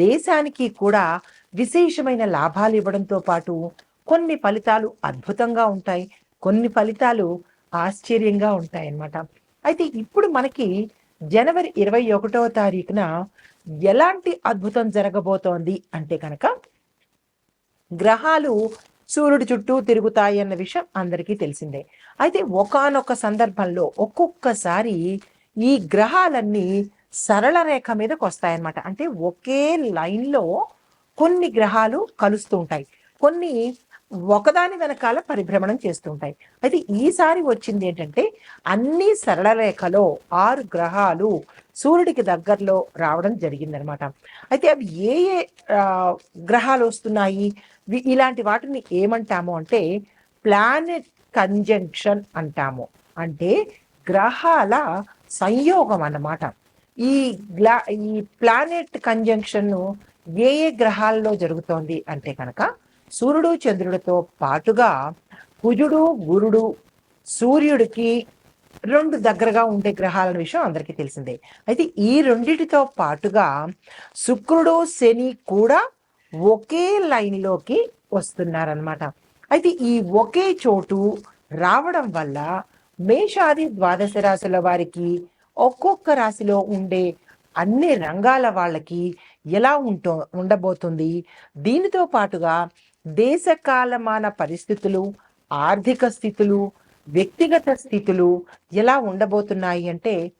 దేశానికి కూడా విశేషమైన లాభాలు ఇవ్వడంతో పాటు కొన్ని ఫలితాలు అద్భుతంగా ఉంటాయి. కొన్ని ఫలితాలు ఆశ్చర్యంగా ఉంటాయి అన్నమాట అయితే ఇప్పుడు మనకి జనవరి ఇరవై ఒకటవ తారీఖున ఎలాంటి అద్భుతం జరగబోతోంది అంటే కనుక గ్రహాలు సూర్యుడి చుట్టూ తిరుగుతాయి అన్న విషయం అందరికీ తెలిసిందే. అయితే ఒకనొక సందర్భంలో ఒక్కొక్కసారి ఈ గ్రహాలన్నీ సరళ రేఖ మీదకి వస్తాయన్నమాట అంటే ఒకే లైన్లో కొన్ని గ్రహాలు కలుస్తూ ఉంటాయి. కొన్ని ఒకదాని వెనకాల పరిభ్రమణం చేస్తూ ఉంటాయి. అయితే ఈసారి వచ్చింది ఏంటంటే అన్ని సరళ రేఖలో ఆరు గ్రహాలు సూర్యుడికి దగ్గరలో రావడం జరిగిందనమాట అయితే అవి ఏ ఏ గ్రహాలు వస్తున్నాయి? ఇలాంటి వాటిని ఏమంటాము అంటే ప్లానెట్ కంజంక్షన్ అంటాము. అంటే గ్రహాల సంయోగం అన్నమాట. ఈ గ్లా ఈ ప్లానెట్ కంజంక్షన్ ఏ ఏ గ్రహాల్లో జరుగుతోంది అంటే కనుక సూర్యుడు చంద్రుడితో పాటుగా కుజుడు గురుడు సూర్యుడికి రెండు దగ్గరగా ఉండే గ్రహాల విషయం అందరికీ తెలిసిందే. అయితే ఈ రెండిటితో పాటుగా శుక్రుడు శని కూడా ఒకే లైన్లోకి వస్తున్నారనమాట అయితే ఈ ఒకే చోటు రావడం వల్ల మేషాది ద్వాదశ రాశుల వారికి ఒక్కొక్క రాశిలో ఉండే అన్ని రంగాల వాళ్ళకి ఎలా ఉంటో ఉండబోతుంది. దీనితో పాటుగా దేశకాలమాన పరిస్థితులు ఆర్థిక స్థితులు వ్యక్తిగత స్థితులు ఎలా ఉండబోతున్నాయి అంటే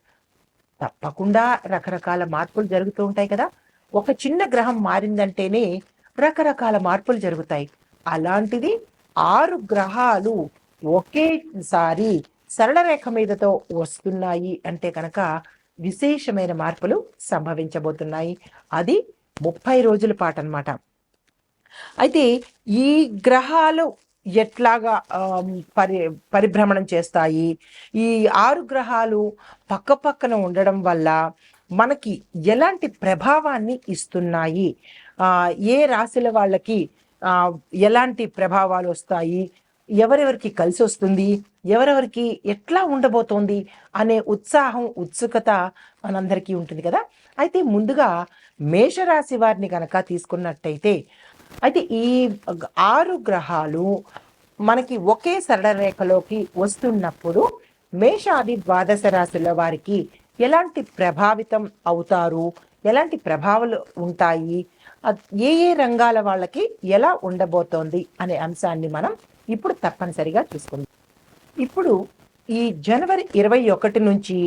తప్పకుండా రకరకాల మార్పులు జరుగుతూ ఉంటాయి కదా. ఒక చిన్న గ్రహం మారిందంటేనే రకరకాల మార్పులు జరుగుతాయి. అలాంటిది ఆరు గ్రహాలు ఒకేసారి సరళ రేఖ మీదతో వస్తున్నాయి అంటే కనుక విశేషమైన మార్పులు సంభవించబోతున్నాయి. అది ముప్పై రోజుల పాటు అనమాట అయితే ఈ గ్రహాలు ఎట్లాగా పరి పరిభ్రమణం చేస్తాయి? ఈ ఆరు గ్రహాలు పక్క పక్కన ఉండడం వల్ల మనకి ఎలాంటి ప్రభావాన్ని ఇస్తున్నాయి? ఏ రాశుల వాళ్ళకి ఎలాంటి ప్రభావాలు వస్తాయి? ఎవరెవరికి కలిసి వస్తుంది ఎవరెవరికి ఎట్లా ఉండబోతోంది అనే ఉత్సాహం ఉత్సుకత మనందరికీ ఉంటుంది కదా? అయితే ముందుగా మేషరాశి వారిని కనుక తీసుకున్నట్టయితే అయితే ఈ ఆరు గ్రహాలు మనకి ఒకే సరళ రేఖలోకి వస్తున్నప్పుడు మేషాది ద్వాదశ రాశుల వారికి ఎలాంటి ప్రభావితం అవుతారు? ఎలాంటి ప్రభావాలు ఉంటాయి? ఏ ఏ రంగాల వాళ్ళకి ఎలా ఉండబోతోంది అనే అంశాన్ని మనం ఇప్పుడు తప్పనిసరిగా చూసుకుందాం. ఇప్పుడు ఈ జనవరి ఇరవై ఒకటి నుంచి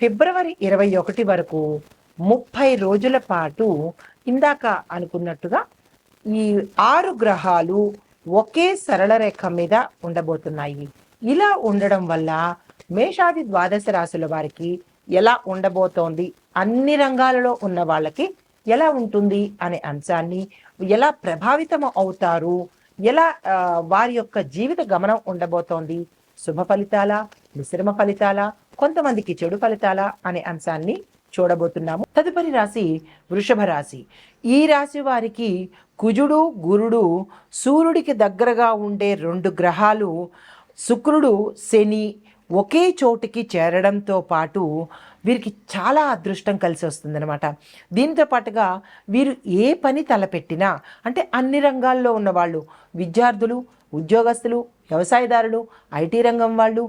ఫిబ్రవరి ఇరవై ఒకటి వరకు ముప్పై రోజుల పాటు ఇందాక అనుకున్నట్టుగా ఈ ఆరు గ్రహాలు ఒకే సరళ రేఖ మీద ఉండబోతున్నాయి. ఇలా ఉండడం వల్ల మేషాది ద్వాదశ రాశుల వారికి ఎలా ఉండబోతోంది? అన్ని రంగాలలో ఉన్న వాళ్ళకి ఎలా ఉంటుంది అనే అంశాన్ని ఎలా ప్రభావితం అవుతారు? ఎలా వారి యొక్క జీవిత గమనం ఉండబోతోంది? శుభ ఫలితాల? మిశ్రమ ఫలితాల? కొంతమందికి చెడు ఫలితాల? అనే అంశాన్ని చూడబోతున్నాము. తదుపరి రాశి వృషభ రాశి. ఈ రాశి వారికి కుజుడు గురుడు సూర్యుడికి దగ్గరగా ఉండే రెండు గ్రహాలు శుక్రుడు శని ఒకే చోటుకి చేరడంతో పాటు వీరికి చాలా అదృష్టం కలిసి వస్తుందన్నమాట. దీంతో పాటుగా వీరు ఏ పని తలపెట్టినా అంటే అన్ని రంగాల్లో ఉన్నవాళ్ళు విద్యార్థులు ఉద్యోగస్తులు వ్యవసాయదారులు ఐటీ రంగం వాళ్ళు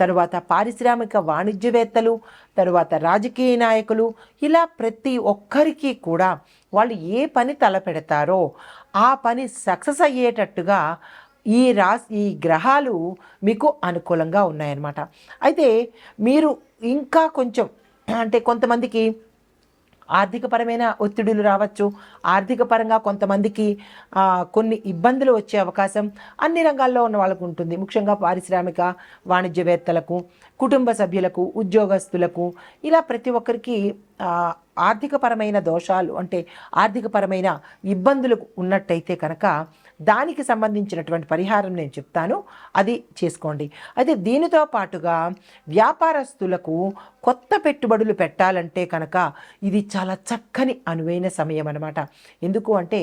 తరువాత పారిశ్రామిక వాణిజ్యవేత్తలు తరువాత రాజకీయ నాయకులు ఇలా ప్రతి ఒక్కరికి కూడా వాళ్ళు ఏ పని తలపెడతారో ఆ పని సక్సెస్ అయ్యేటట్టుగా ఈ రాశి ఈ గ్రహాలు మీకు అనుకూలంగా ఉన్నాయన్నమాట. అయితే మీరు ఇంకా కొంచెం అంటే కొంతమందికి ఆర్థికపరమైన ఒత్తిడులు రావచ్చు. ఆర్థికపరంగా కొంతమందికి కొన్ని ఇబ్బందులు వచ్చే అవకాశం అన్ని రంగాల్లో ఉన్న వాళ్ళకు ఉంటుంది. ముఖ్యంగా పారిశ్రామిక వాణిజ్యవేత్తలకు కుటుంబ సభ్యులకు ఉద్యోగస్తులకు ఇలా ప్రతి ఒక్కరికి ఆర్థికపరమైన దోషాలు అంటే ఆర్థికపరమైన ఇబ్బందులు ఉన్నట్టయితే కనుక దానికి సంబంధించినటువంటి పరిహారం నేను చెప్తాను. అది చేసుకోండి. అయితే దీనితో పాటుగా వ్యాపారస్తులకు కొత్త పెట్టుబడులు పెట్టాలంటే కనుక ఇది చాలా చక్కని అనువైన సమయం అనమాట ఎందుకు అంటే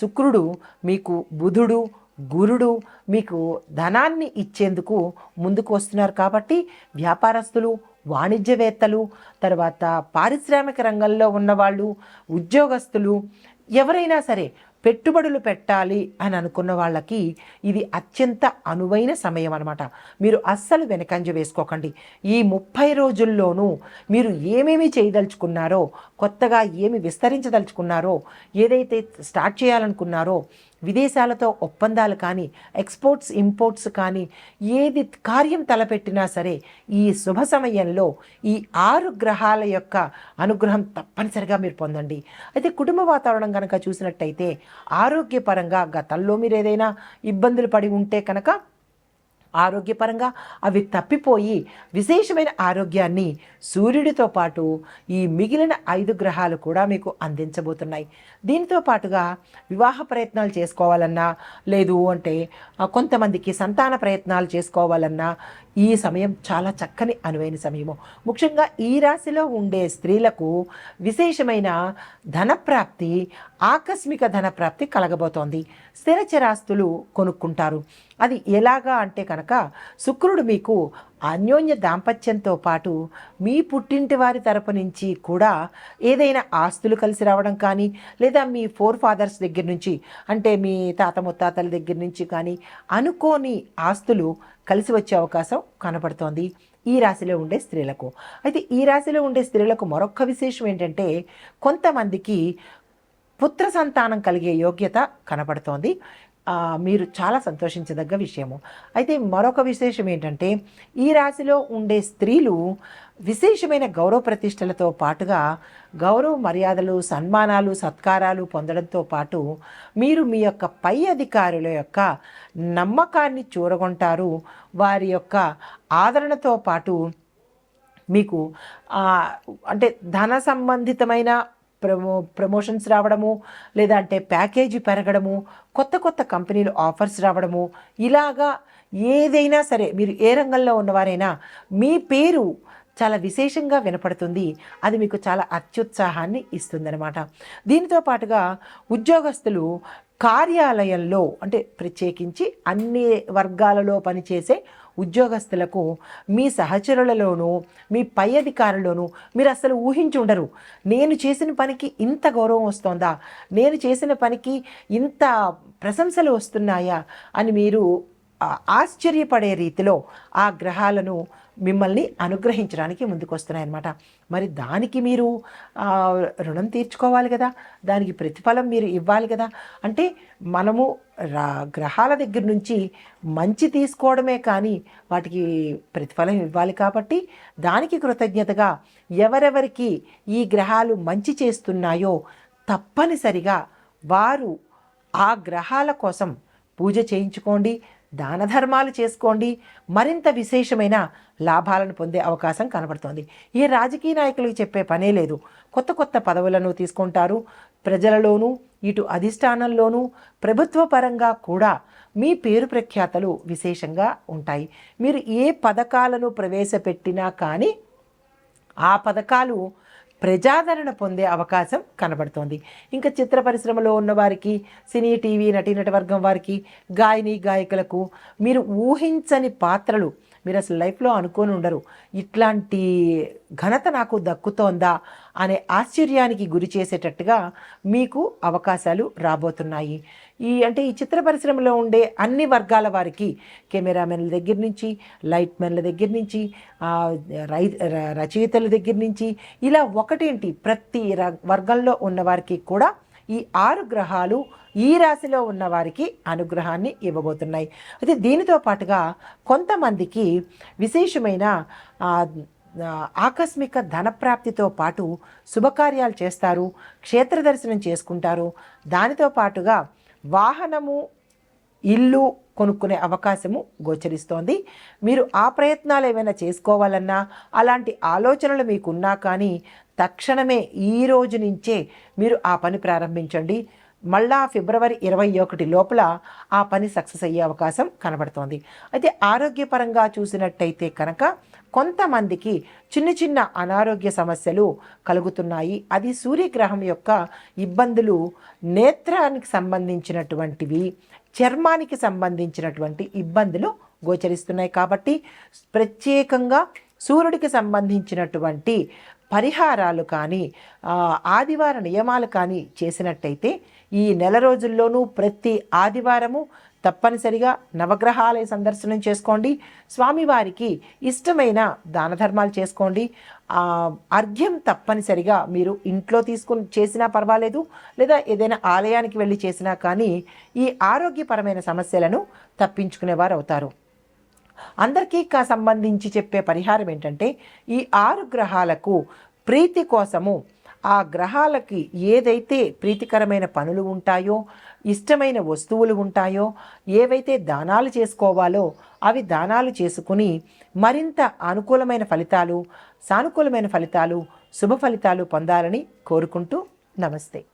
శుక్రుడు మీకు బుధుడు గురుడు మీకు ధనాన్ని ఇచ్చేందుకు ముందుకు వస్తున్నారు కాబట్టి వ్యాపారస్తులు వాణిజ్యవేత్తలు తర్వాత పారిశ్రామిక రంగంలో ఉన్నవాళ్ళు ఉద్యోగస్తులు ఎవరైనా సరే పెట్టుబడులు పెట్టాలి అని అనుకున్న వాళ్ళకి ఇది అత్యంత అనువైన సమయం అనమాట మీరు అస్సలు వెనకంజ వేసుకోకండి. ఈ ముప్పై రోజుల్లోనూ మీరు ఏమేమి చేయదలుచుకున్నారో కొత్తగా ఏమి విస్తరించదలుచుకున్నారో ఏదైతే స్టార్ట్ చేయాలనుకున్నారో విదేశాలతో ఒప్పందాలు కానీ ఎక్స్పోర్ట్స్ ఇంపోర్ట్స్ కానీ ఏది కార్యం తలపెట్టినా సరే ఈ శుభ సమయంలో ఈ ఆరు గ్రహాల యొక్క అనుగ్రహం తప్పనిసరిగా మీరు పొందండి. అయితే కుటుంబ వాతావరణం కనుక చూసినట్టయితే ఆరోగ్యపరంగా గతంలో మీరు ఏదైనా ఇబ్బందులు పడి ఉంటే కనుక ఆరోగ్యపరంగా అవి తప్పిపోయి విశేషమైన ఆరోగ్యాన్ని సూర్యుడితో పాటు ఈ మిగిలిన ఐదు గ్రహాలు కూడా మీకు అందించబోతున్నాయి. దీంతో పాటుగా వివాహ ప్రయత్నాలు చేసుకోవాలన్నా లేదు అంటే కొంతమందికి సంతాన ప్రయత్నాలు చేసుకోవాలన్నా ఈ సమయం చాలా చక్కని అనువైన సమయము. ముఖ్యంగా ఈ రాశిలో ఉండే స్త్రీలకు విశేషమైన ధనప్రాప్తి ఆకస్మిక ధనప్రాప్తి కలగబోతోంది. స్థిర చరాస్తులు కొనుక్కుంటారు. అది ఎలాగా అంటే కనుక శుక్రుడు మీకు అన్యోన్య దాంపత్యంతో పాటు మీ పుట్టింటి వారి తరపు నుంచి కూడా ఏదైనా ఆస్తులు కలిసి రావడం కానీ లేదా మీ ఫోర్ ఫాదర్స్ దగ్గర నుంచి అంటే మీ తాత ముత్తాతల దగ్గర నుంచి కానీ అనుకోని ఆస్తులు కలిసి వచ్చే అవకాశం కనపడుతోంది ఈ రాశిలో ఉండే స్త్రీలకు. అయితే ఈ రాశిలో ఉండే స్త్రీలకు మరొక విశేషం ఏంటంటే కొంతమందికి పుత్ర సంతానం కలిగే యోగ్యత కనపడుతోంది. మీరు చాలా సంతోషించదగ్గ విషయము. అయితే మరొక విశేషం ఏంటంటే ఈ రాశిలో ఉండే స్త్రీలు విశేషమైన గౌరవ ప్రతిష్టలతో పాటుగా గౌరవ మర్యాదలు సన్మానాలు సత్కారాలు పొందడంతో పాటు మీరు మీ యొక్క పై అధికారుల యొక్క నమ్మకాన్ని చూరగొంటారు. వారి యొక్క ఆదరణతో పాటు మీకు అంటే ధన సంబంధితమైన ప్రమో ప్రమోషన్స్ రావడము లేదంటే ప్యాకేజీ పెరగడము కొత్త కొత్త కంపెనీలు ఆఫర్స్ రావడము ఇలాగా ఏదైనా సరే మీరు ఏ రంగంలో ఉన్నవారైనా మీ పేరు చాలా విశేషంగా వినపడుతుంది. అది మీకు చాలా అత్యుత్సాహాన్ని ఇస్తుందన్నమాట. దీనితో పాటుగా ఉద్యోగస్తులు కార్యాలయంలో అంటే ప్రత్యేకించి అన్ని వర్గాలలో పనిచేసే ఉద్యోగస్తులకు మీ సహచరులలోనూ మీ పై అధికారుల్లోనూ మీరు అసలు ఊహించి ఉండరు. నేను చేసిన పనికి ఇంత గౌరవం వస్తోందా? నేను చేసిన పనికి ఇంత ప్రశంసలు వస్తున్నాయా? అని మీరు ఆశ్చర్యపడే రీతిలో ఆ గ్రహాలను మిమ్మల్ని అనుగ్రహించడానికి ముందుకొస్తున్నాయన్నమాట. మరి దానికి మీరు రుణం తీర్చుకోవాలి కదా దానికి ప్రతిఫలం మీరు ఇవ్వాలి కదా. అంటే మనము రా గ్రహాల దగ్గర నుంచి మంచి తీసుకోవడమే కానీ వాటికి ప్రతిఫలం ఇవ్వాలి కాబట్టి దానికి కృతజ్ఞతగా ఎవరెవరికి ఈ గ్రహాలు మంచి చేస్తున్నాయో తప్పనిసరిగా వారు ఆ గ్రహాల కోసం పూజ చేయించుకోండి. దాన ధర్మాలు చేసుకోండి. మరింత విశేషమైన లాభాలను పొందే అవకాశం కనబడుతోంది. ఏ రాజకీయ నాయకులకు చెప్పే పనే లేదు. కొత్త కొత్త పదవులను తీసుకుంటారు. ప్రజలలోనూ ఇటు అధిష్టానంలోనూ ప్రభుత్వ పరంగా కూడా మీ పేరు ప్రఖ్యాతలు విశేషంగా ఉంటాయి. మీరు ఏ పథకాలను ప్రవేశపెట్టినా కానీ ఆ పథకాలు ప్రజాదరణ పొందే అవకాశం కనబడుతోంది. ఇంకా చిత్ర పరిశ్రమలో ఉన్న వారికి సినీ టీవీ నటీనటి వర్గం వారికి గాయని గాయకులకు మీరు ఊహించని పాత్రలు మీరు అసలు లైఫ్లో అనుకొని ఉండరు. ఇట్లాంటి ఘనత నాకు దక్కుతోందా అనే ఆశ్చర్యానికి గురి చేసేటట్టుగా మీకు అవకాశాలు రాబోతున్నాయి. ఈ అంటే ఈ చిత్ర పరిశ్రమలో ఉండే అన్ని వర్గాల వారికి కెమెరామెన్ల దగ్గర నుంచి లైట్ మెన్ల దగ్గర నుంచి రై రచయితల దగ్గర నుంచి ఇలా ఒకటేంటి? ప్రతి ర- వర్గంలో ఉన్న వారికి కూడా ఈ ఆరు గ్రహాలు ఈ రాశిలో ఉన్న వారికి అనుగ్రహాన్ని ఇవ్వబోతున్నాయి. అయితే దీనితో పాటుగా కొంతమందికి విశేషమైన ఆకస్మిక ధనప్రాప్తితో పాటు శుభకార్యాలు చేస్తారు క్షేత్ర దర్శనం చేసుకుంటారు. దానితో పాటుగా వాహనము ఇల్లు కొనుక్కునే అవకాశము గోచరిస్తోంది. మీరు ఆ ప్రయత్నాలు ఏమైనా చేసుకోవాలన్నా అలాంటి ఆలోచనలు మీకున్నా కానీ తక్షణమే ఈ రోజు నుంచే మీరు ఆ పని ప్రారంభించండి. మళ్ళా ఫిబ్రవరి ఇరవై ఒకటి లోపల ఆ పని సక్సెస్ అయ్యే అవకాశం కనబడుతోంది. అయితే ఆరోగ్యపరంగా చూసినట్టయితే కనుక కొంతమందికి చిన్న చిన్న అనారోగ్య సమస్యలు కలుగుతున్నాయి. అది సూర్యగ్రహం యొక్క ఇబ్బందులు నేత్రానికి సంబంధించినటువంటివి చర్మానికి సంబంధించినటువంటి ఇబ్బందులు గోచరిస్తున్నాయి. కాబట్టి ప్రత్యేకంగా సూర్యుడికి సంబంధించినటువంటి పరిహారాలు కానీ ఆదివార నియమాలు కానీ చేసినట్టయితే ఈ నెల రోజుల్లోనూ ప్రతి ఆదివారము తప్పనిసరిగా నవగ్రహాలయ సందర్శనం చేసుకోండి. స్వామివారికి ఇష్టమైన దాన ధర్మాలు చేసుకోండి. అర్ఘ్యం తప్పనిసరిగా మీరు ఇంట్లో తీసుకుని చేసినా పర్వాలేదు లేదా ఏదైనా ఆలయానికి వెళ్ళి చేసినా కానీ ఈ ఆరోగ్యపరమైన సమస్యలను తప్పించుకునేవారు అవుతారు అందరికీ కా సంబంధించి చెప్పే పరిహారం ఏంటంటే ఈ ఆరు గ్రహాలకు ప్రీతి కోసము ఆ గ్రహాలకి ఏదైతే ప్రీతికరమైన పనులు ఉంటాయో ఇష్టమైన వస్తువులు ఉంటాయో ఏవైతే దానాలు చేసుకోవాలో అవి దానాలు చేసుకుని మరింత అనుకూలమైన ఫలితాలు సానుకూలమైన ఫలితాలు శుభ ఫలితాలు పొందాలని కోరుకుంటూ నమస్తే.